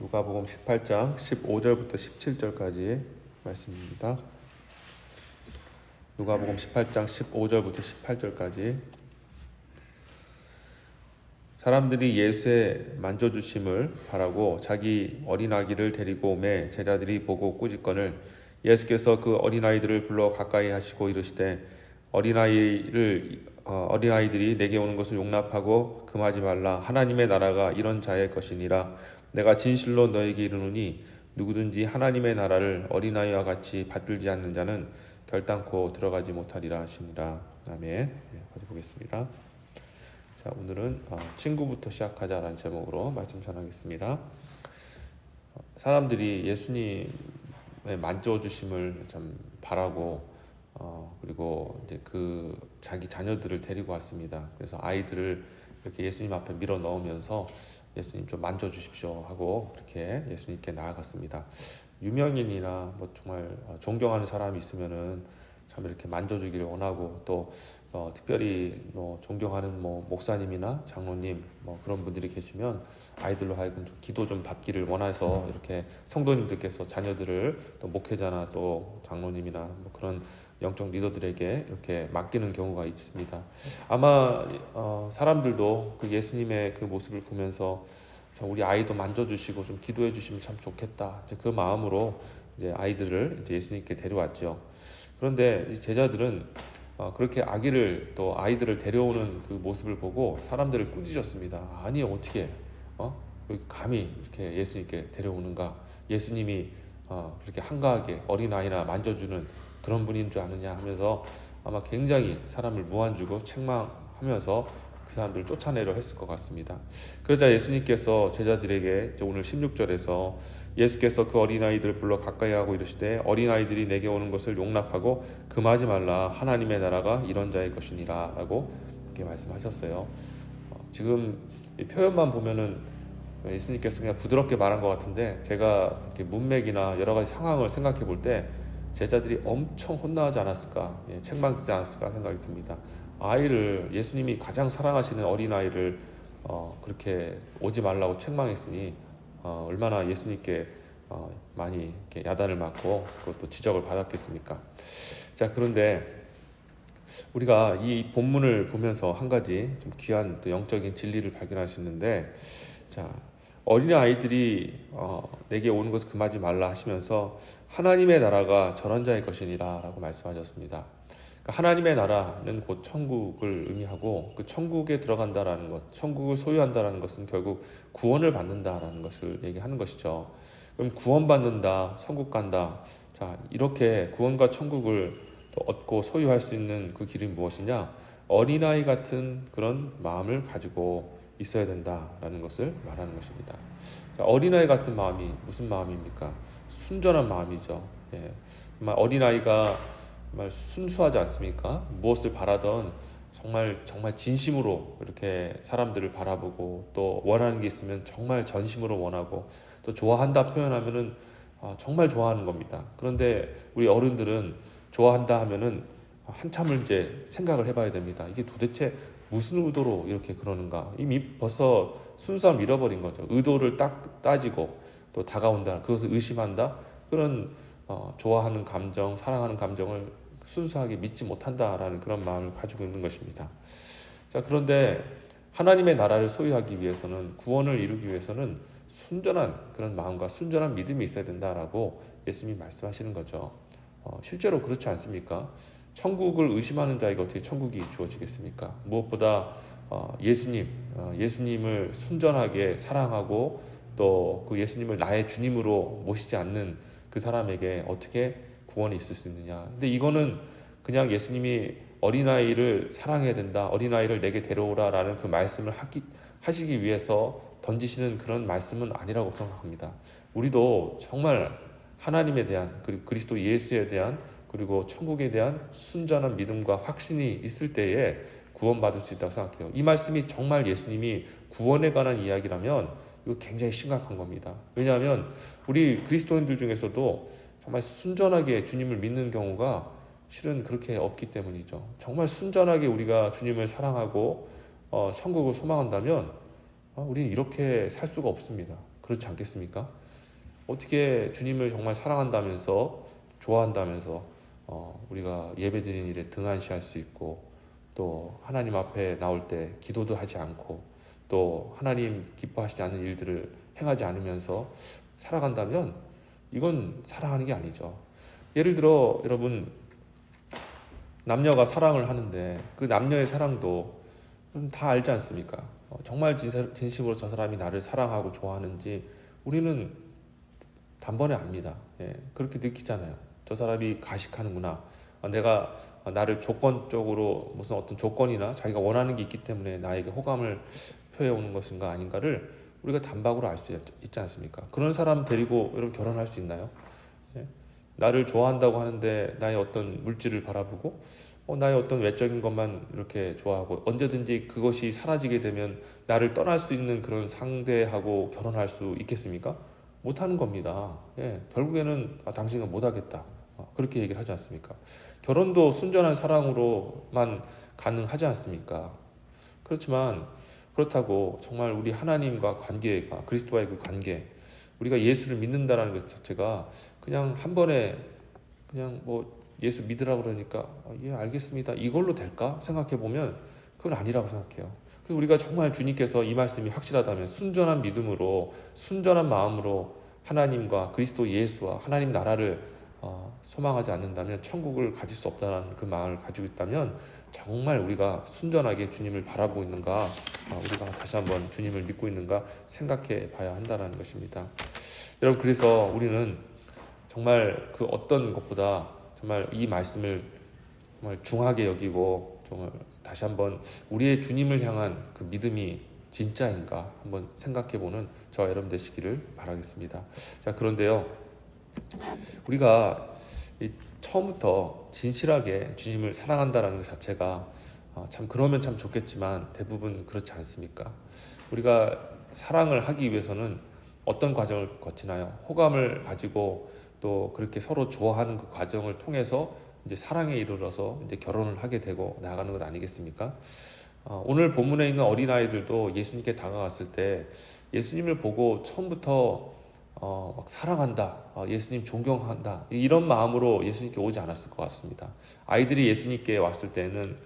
누가복음 18장 15절부터 17절까지 말씀입니다. 누가복음 18장 15절부터 18절까지. 사람들이 예수의 만져주심을 바라고 자기 어린아기를 데리고 오매 제자들이 보고 꾸짖건을 예수께서 그 어린아이들을 불러 가까이 하시고 이르시되 어린아이를 어, 어린아이들이 내게 오는 것을 용납하고 금하지 말라. 하나님의 나라가 이런 자의 것이니라 내가 진실로 너에게 이르노니 누구든지 하나님의 나라를 어린아이와 같이 받들지 않는 자는 결단코 들어가지 못하리라 하시니라. 아멘. 네, 어디 보겠습니다. 자, 오늘은 어, 친구부터 시작하자라는 제목으로 말씀 전하겠습니다. 사람들이 예수님의 만져 주심을 좀 바라고 어, 그리고 이제 그 자기 자녀들을 데리고 왔습니다. 그래서 아이들을 이렇게 예수님 앞에 밀어 넣으면서 예수님 좀 만져주십시오 하고 그렇게 예수님께 나아갔습니다. 유명인이나 뭐 정말 존경하는 사람이 있으면은 참 이렇게 만져주기를 원하고 또 어, 특별히 뭐 존경하는 뭐 목사님이나 장로님 뭐 그런 분들이 계시면 아이들로 하여금 좀 기도 좀 받기를 원해서 이렇게 성도님들께서 자녀들을 또 목회자나 또 장로님이나 뭐 그런 영적 리더들에게 이렇게 맡기는 경우가 있습니다. 아마 어, 사람들도 그 예수님의 그 모습을 보면서 우리 아이도 만져주시고 좀 기도해 주시면 참 좋겠다. 그 마음으로 이제 아이들을 이제 예수님께 데려왔죠. 그런데 제자들은 어, 그렇게 아기를 또 아이들을 데려오는 그 모습을 보고 사람들을 꾸짖었습니다. 아니 어떻게 어? 감히 이렇게 예수님께 데려오는가? 예수님이 어, 그렇게 한가하게 어린 아이나 만져주는 그런 분인 줄 아느냐 하면서 아마 굉장히 사람을 무안주고 책망하면서 그 사람들을 쫓아내려 했을 것 같습니다. 그러자 예수님께서 제자들에게 오늘 16절에서 예수께서 그 어린아이들을 불러 가까이 하고 이르시되 어린아이들이 내게 오는 것을 용납하고 금하지 말라 하나님의 나라가 이런 자의 것이니라 라고 이렇게 말씀하셨어요. 어, 지금 표현만 보면은 예수님께서 그냥 부드럽게 말한 것 같은데 제가 문맥이나 여러 가지 상황을 생각해 볼때 제자들이 엄청 혼나지 않았을까, 예, 책망되지 않았을까 생각이 듭니다. 아이를 예수님이 가장 사랑하시는 어린 아이를 어, 그렇게 오지 말라고 책망했으니 어, 얼마나 예수님께 어, 많이 야단을 맞고 그것도 지적을 받았겠습니까? 자 그런데 우리가 이 본문을 보면서 한 가지 좀 귀한 또 영적인 진리를 발견할 수 있는데 자 어린 아이들이 어, 내게 오는 것을 금하지 말라 하시면서 하나님의 나라가 저런 자의 것이니라라고 말씀하셨습니다. 그러니까 하나님의 나라는 곧 천국을 의미하고 그 천국에 들어간다라는 것, 천국을 소유한다라는 것은 결국 구원을 받는다라는 것을 얘기하는 것이죠. 그럼 구원받는다, 천국 간다. 자, 이렇게 구원과 천국을 얻고 소유할 수 있는 그 길이 무엇이냐? 어린아이 같은 그런 마음을 가지고 있어야 된다라는 것을 말하는 것입니다. 어린아이 같은 마음이 무슨 마음입니까? 순전한 마음이죠. 예. 정말 어린아이가 정말 순수하지 않습니까? 무엇을 바라던 정말 정말 진심으로 이렇게 사람들을 바라보고 또 원하는 게 있으면 정말 전심으로 원하고 또 좋아한다 표현하면은 아, 정말 좋아하는 겁니다. 그런데 우리 어른들은 좋아한다 하면은 한참을 이제 생각을 해봐야 됩니다. 이게 도대체 무슨 의도로 이렇게 그러는가? 이미 벌써 순수함 잃어버린 거죠. 의도를 딱 따지고 또 다가온다. 그것을 의심한다. 그런 어, 좋아하는 감정, 사랑하는 감정을 순수하게 믿지 못한다라는 그런 마음을 가지고 있는 것입니다. 자, 그런데 하나님의 나라를 소유하기 위해서는 구원을 이루기 위해서는 순전한 그런 마음과 순전한 믿음이 있어야 된다라고 예수님이 말씀하시는 거죠. 어, 실제로 그렇지 않습니까? 천국을 의심하는 자에게 어떻게 천국이 주어지겠습니까? 무엇보다 어, 예수님, 어, 예수님을 순전하게 사랑하고 또 그 예수님을 나의 주님으로 모시지 않는 그 사람에게 어떻게 구원이 있을 수 있느냐. 근데 이거는 그냥 예수님이 어린아이를 사랑해야 된다. 어린아이를 내게 데려오라 라는 그 말씀을 하시기 위해서 던지시는 그런 말씀은 아니라고 생각합니다. 우리도 정말 하나님에 대한 그리고 그리스도 예수에 대한 그리고 천국에 대한 순전한 믿음과 확신이 있을 때에 구원받을 수 있다고 생각해요. 이 말씀이 정말 예수님이 구원에 관한 이야기라면 이거 굉장히 심각한 겁니다. 왜냐하면 우리 그리스도인들 중에서도 정말 순전하게 주님을 믿는 경우가 실은 그렇게 없기 때문이죠. 정말 순전하게 우리가 주님을 사랑하고 어, 천국을 소망한다면 어, 우리는 이렇게 살 수가 없습니다. 그렇지 않겠습니까? 어떻게 주님을 정말 사랑한다면서 좋아한다면서 어, 우리가 예배드리는 일에 등한시할 수 있고 또 하나님 앞에 나올 때 기도도 하지 않고 또 하나님 기뻐하시지 않는 일들을 행하지 않으면서 살아간다면 이건 사랑하는 게 아니죠. 예를 들어 여러분 남녀가 사랑을 하는데 그 남녀의 사랑도 다 알지 않습니까? 어, 정말 진심으로 저 사람이 나를 사랑하고 좋아하는지 우리는 단번에 압니다. 예, 그렇게 느끼잖아요. 저 사람이 가식하는구나. 아, 내가 나를 조건적으로 무슨 어떤 조건이나 자기가 원하는 게 있기 때문에 나에게 호감을 표해 오는 것인가 아닌가를 우리가 단박으로 알 수 있지 않습니까? 그런 사람 데리고 여러분 결혼할 수 있나요? 예? 나를 좋아한다고 하는데 나의 어떤 물질을 바라보고 어, 나의 어떤 외적인 것만 이렇게 좋아하고 언제든지 그것이 사라지게 되면 나를 떠날 수 있는 그런 상대하고 결혼할 수 있겠습니까? 못하는 겁니다. 예, 결국에는 아, 당신은 못하겠다. 어, 그렇게 얘기를 하지 않습니까? 결혼도 순전한 사랑으로만 가능하지 않습니까? 그렇지만 그렇다고 정말 우리 하나님과 관계가 그리스도와의 그 관계 우리가 예수를 믿는다라는 것 자체가 그냥 한 번에 그냥 뭐 예수 믿으라 그러니까 아, 예 알겠습니다 이걸로 될까 생각해 보면 그건 아니라고 생각해요. 우리가 정말 주님께서 이 말씀이 확실하다면 순전한 믿음으로 순전한 마음으로 하나님과 그리스도 예수와 하나님 나라를 어, 소망하지 않는다면 천국을 가질 수 없다는 그 마음을 가지고 있다면 정말 우리가 순전하게 주님을 바라보고 있는가 어, 우리가 다시 한번 주님을 믿고 있는가 생각해 봐야 한다는 것입니다. 여러분 그래서 우리는 정말 그 어떤 것보다 정말 이 말씀을 정말 중하게 여기고 정말 다시 한번 우리의 주님을 향한 그 믿음이 진짜인가 한번 생각해 보는 저와 여러분 되시기를 바라겠습니다. 자, 그런데요. 우리가 처음부터 진실하게 주님을 사랑한다는 것 자체가 어, 참 그러면 참 좋겠지만 대부분 그렇지 않습니까? 우리가 사랑을 하기 위해서는 어떤 과정을 거치나요? 호감을 가지고 또 그렇게 서로 좋아하는 그 과정을 통해서 이제 사랑에 이르러서 이제 결혼을 하게 되고 나가는 것 아니겠습니까? 어, 오늘 본문에 있는 어린아이들도 예수님께 다가갔을 때 예수님을 보고 처음부터 어, 막 사랑한다, 어, 예수님 존경한다 이런 마음으로 예수님께 오지 않았을 것 같습니다. 아이들이 예수님께 왔을 때는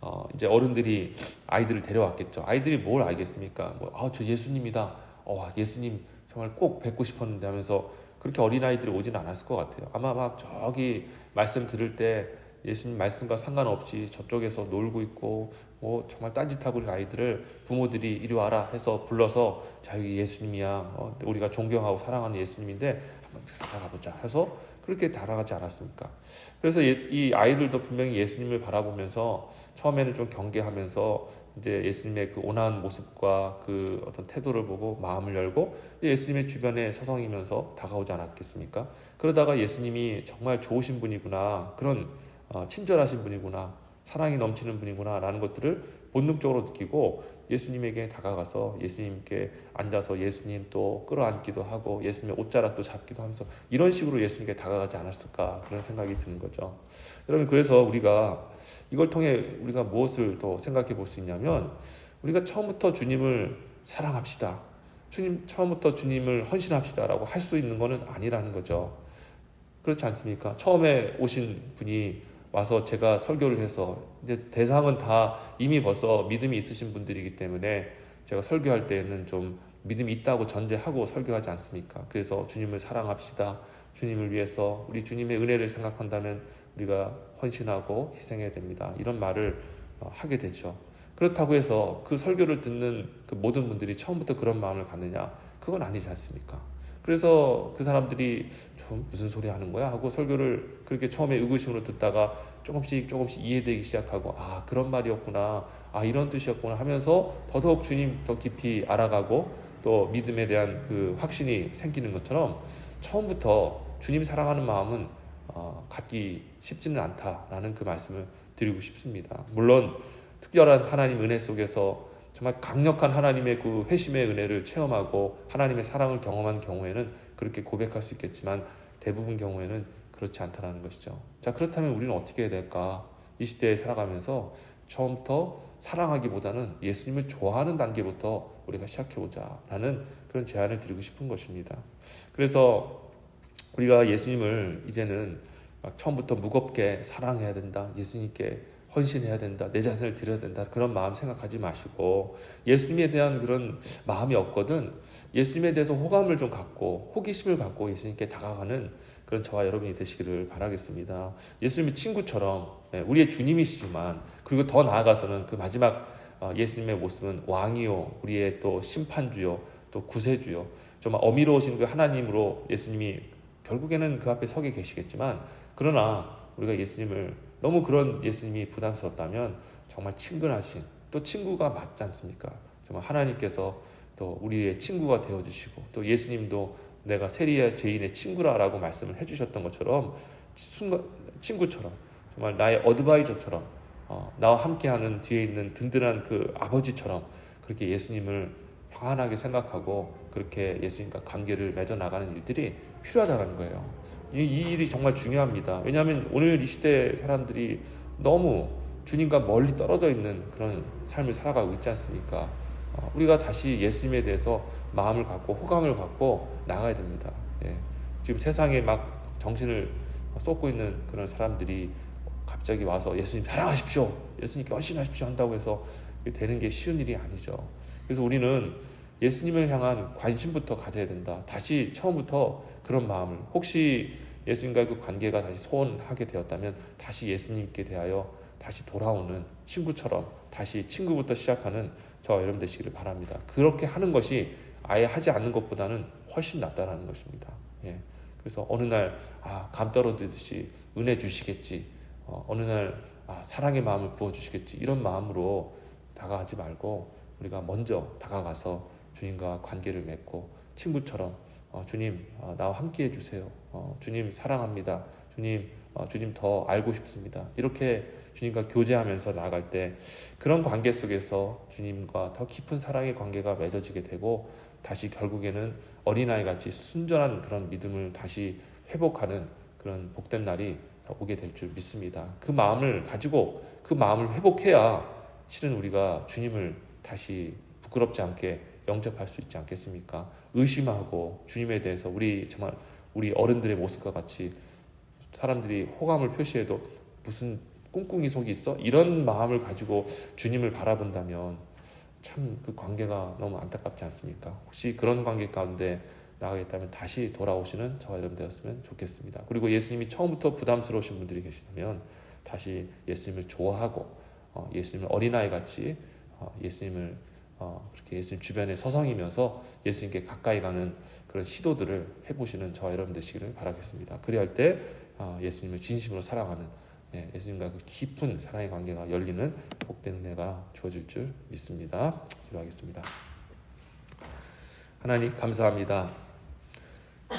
어, 이제 어른들이 아이들을 데려왔겠죠. 아이들이 뭘 알겠습니까? 뭐, 아, 저 예수님이다. 어, 예수님 정말 꼭 뵙고 싶었는데 하면서 그렇게 어린아이들이 오지는 않았을 것 같아요. 아마 막 저기 말씀 들을 때 예수님 말씀과 상관없이 저쪽에서 놀고 있고 뭐 정말 딴짓하고 있는 아이들을 부모들이 이리 와라 해서 불러서 자 여기 예수님이야 어, 우리가 존경하고 사랑하는 예수님인데 한번 찾아가보자 해서 그렇게 달아가지 않았습니까? 그래서 이 아이들도 분명히 예수님을 바라보면서 처음에는 좀 경계하면서 이제 예수님의 그 온화한 모습과 그 어떤 태도를 보고 마음을 열고 예수님의 주변에 서성이면서 다가오지 않았겠습니까? 그러다가 예수님이 정말 좋으신 분이구나 그런 어, 친절하신 분이구나 사랑이 넘치는 분이구나라는 것들을 본능적으로 느끼고 예수님에게 다가가서 예수님께 앉아서 예수님 또 끌어안기도 하고 예수님의 옷자락도 잡기도 하면서 이런 식으로 예수님께 다가가지 않았을까 그런 생각이 드는 거죠. 여러분 그래서 우리가 이걸 통해 우리가 무엇을 더 생각해 볼 수 있냐면 우리가 처음부터 주님을 사랑합시다. 주님 처음부터 주님을 헌신합시다라고 할 수 있는 것은 아니라는 거죠. 그렇지 않습니까? 처음에 오신 분이 와서 제가 설교를 해서 이제 대상은 다 이미 벌써 믿음이 있으신 분들이기 때문에 제가 설교할 때에는 좀 믿음이 있다고 전제하고 설교하지 않습니까? 그래서 주님을 사랑합시다. 주님을 위해서 우리 주님의 은혜를 생각한다면 우리가 헌신하고 희생해야 됩니다. 이런 말을 어, 하게 되죠. 그렇다고 해서 그 설교를 듣는 그 모든 분들이 처음부터 그런 마음을 갖느냐? 그건 아니지 않습니까? 그래서 그 사람들이 무슨 소리 하는 거야? 하고 설교를 그렇게 처음에 의구심으로 듣다가 조금씩 조금씩 이해되기 시작하고 아 그런 말이었구나. 아 이런 뜻이었구나. 하면서 더더욱 주님 더 깊이 알아가고 또 믿음에 대한 그 확신이 생기는 것처럼 처음부터 주님 사랑하는 마음은 어, 갖기 쉽지는 않다라는 그 말씀을 드리고 싶습니다. 물론 특별한 하나님 은혜 속에서 정말 강력한 하나님의 그 회심의 은혜를 체험하고 하나님의 사랑을 경험한 경우에는 그렇게 고백할 수 있겠지만 대부분 경우에는 그렇지 않다라는 것이죠. 자, 그렇다면 우리는 어떻게 해야 될까? 이 시대에 살아가면서 처음부터 사랑하기보다는 예수님을 좋아하는 단계부터 우리가 시작해보자라는 그런 제안을 드리고 싶은 것입니다. 그래서 우리가 예수님을 이제는 막 처음부터 무겁게 사랑해야 된다. 예수님께 헌신해야 된다. 내 자신을 드려야 된다. 그런 마음 생각하지 마시고 예수님에 대한 그런 마음이 없거든 예수님에 대해서 호감을 좀 갖고 호기심을 갖고 예수님께 다가가는 그런 저와 여러분이 되시기를 바라겠습니다. 예수님의 친구처럼 예, 우리의 주님이시지만 그리고 더 나아가서는 그 마지막 어, 예수님의 모습은 왕이요 우리의 또 심판주요 또 구세주요 정말 어미로우신 그 하나님으로 예수님이 결국에는 그 앞에 서게 계시겠지만 그러나 우리가 예수님을 너무 그런 예수님이 부담스럽다면 정말 친근하신 또 친구가 맞지 않습니까? 정말 하나님께서 또 우리의 친구가 되어 주시고 또 예수님도 내가 세리의 죄인의 친구라라고 말씀을 해주셨던 것처럼 친구처럼 정말 나의 어드바이저처럼 어, 나와 함께하는 뒤에 있는 든든한 그 아버지처럼 그렇게 예수님을 평안하게 생각하고 그렇게 예수님과 관계를 맺어 나가는 일들이 필요하다는 거예요. 이, 이 일이 정말 중요합니다. 왜냐하면 오늘 이 시대 사람들이 너무 주님과 멀리 떨어져 있는 그런 삶을 살아가고 있지 않습니까? 어, 우리가 다시 예수님에 대해서 마음을 갖고 호감을 갖고 나가야 됩니다. 예. 지금 세상에 막 정신을 쏟고 있는 그런 사람들이 갑자기 와서 예수님 사랑하십시오. 예수님께 헌신하십시오 한다고 해서 되는 게 쉬운 일이 아니죠. 그래서 우리는 예수님을 향한 관심부터 가져야 된다. 다시 처음부터 그런 마음을 혹시 예수님과의 그 관계가 다시 소원하게 되었다면 다시 예수님께 대하여 다시 돌아오는 친구처럼 다시 친구부터 시작하는 저와 여러분 되시기를 바랍니다. 그렇게 하는 것이 아예 하지 않는 것보다는 훨씬 낫다라는 것입니다. 예. 그래서 어느 날 아, 감 떨어지듯이 은혜 주시겠지. 어, 느 날 아, 사랑의 마음을 부어 주시겠지. 이런 마음으로 다가가지 말고 우리가 먼저 다가가서 주님과 관계를 맺고 친구처럼 어, 주님 어, 나와 함께 해주세요. 어, 주님 사랑합니다. 주님 어, 주님 더 알고 싶습니다. 이렇게 주님과 교제하면서 나아갈 때 그런 관계 속에서 주님과 더 깊은 사랑의 관계가 맺어지게 되고 다시 결국에는 어린아이 같이 순전한 그런 믿음을 다시 회복하는 그런 복된 날이 오게 될 줄 믿습니다. 그 마음을 가지고 그 마음을 회복해야 실은 우리가 주님을 다시 부끄럽지 않게 영접할 수 있지 않겠습니까? 의심하고 주님에 대해서 우리 정말 우리 어른들의 모습과 같이 사람들이 호감을 표시해도 무슨 꿍꿍이 속이 있어? 이런 마음을 가지고 주님을 바라본다면 참 그 관계가 너무 안타깝지 않습니까? 혹시 그런 관계 가운데 나가겠다면 다시 돌아오시는 저와 여러분 되었으면 좋겠습니다. 그리고 예수님이 처음부터 부담스러우신 분들이 계시다면 다시 예수님을 좋아하고 어, 예수님을 어린아이 같이 어, 예수님을 어, 그렇게 예수님 주변에 서성이면서 예수님께 가까이 가는 그런 시도들을 해보시는 저와 여러분 되시기를 바라겠습니다. 그리할 때 어, 예수님을 진심으로 사랑하는 예, 예수님과 그 깊은 사랑의 관계가 열리는 복된 은혜가 주어질 줄 믿습니다. 기도하겠습니다. 하나님 감사합니다.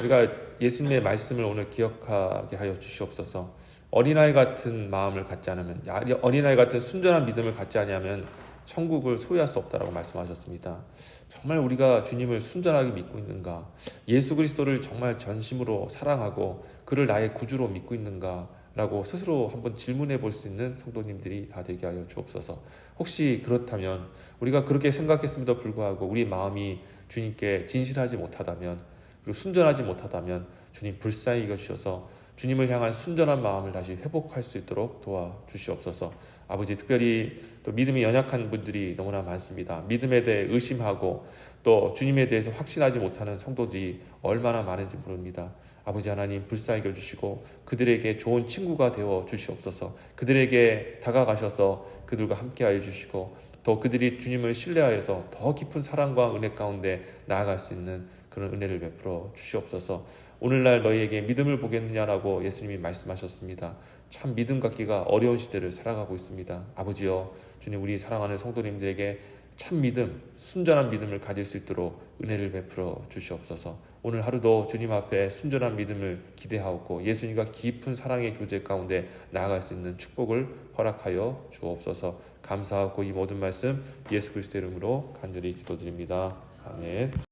우리가 예수님의 말씀을 오늘 기억하게 하여 주시옵소서. 어린아이 같은 마음을 갖지 않으면 어린아이 같은 순전한 믿음을 갖지 않으면 천국을 소유할 수 없다라고 말씀하셨습니다. 정말 우리가 주님을 순전하게 믿고 있는가? 예수 그리스도를 정말 전심으로 사랑하고 그를 나의 구주로 믿고 있는가? 라고 스스로 한번 질문해 볼 수 있는 성도님들이 다 되게 하여 주옵소서. 혹시 그렇다면 우리가 그렇게 생각했음에도 불구하고 우리 마음이 주님께 진실하지 못하다면 그리고 순전하지 못하다면 주님 불쌍히 여겨 주셔서 주님을 향한 순전한 마음을 다시 회복할 수 있도록 도와 주시옵소서. 아버지 특별히 또 믿음이 연약한 분들이 너무나 많습니다. 믿음에 대해 의심하고 또 주님에 대해서 확신하지 못하는 성도들이 얼마나 많은지 모릅니다. 아버지 하나님 불쌍히 여주시고 그들에게 좋은 친구가 되어 주시옵소서. 그들에게 다가가셔서 그들과 함께하여 주시고 또 그들이 주님을 신뢰하여서 더 깊은 사랑과 은혜 가운데 나아갈 수 있는 그런 은혜를 베풀어 주시옵소서. 오늘날 너희에게 믿음을 보겠느냐라고 예수님이 말씀하셨습니다. 참 믿음 갖기가 어려운 시대를 살아가고 있습니다. 아버지여, 주님 우리 사랑하는 성도님들에게 참 믿음, 순전한 믿음을 가질 수 있도록 은혜를 베풀어 주시옵소서. 오늘 하루도 주님 앞에 순전한 믿음을 기대하옵고 예수님과 깊은 사랑의 교제 가운데 나아갈 수 있는 축복을 허락하여 주옵소서. 감사하고 이 모든 말씀 예수 그리스도 이름으로 간절히 기도드립니다. 아멘.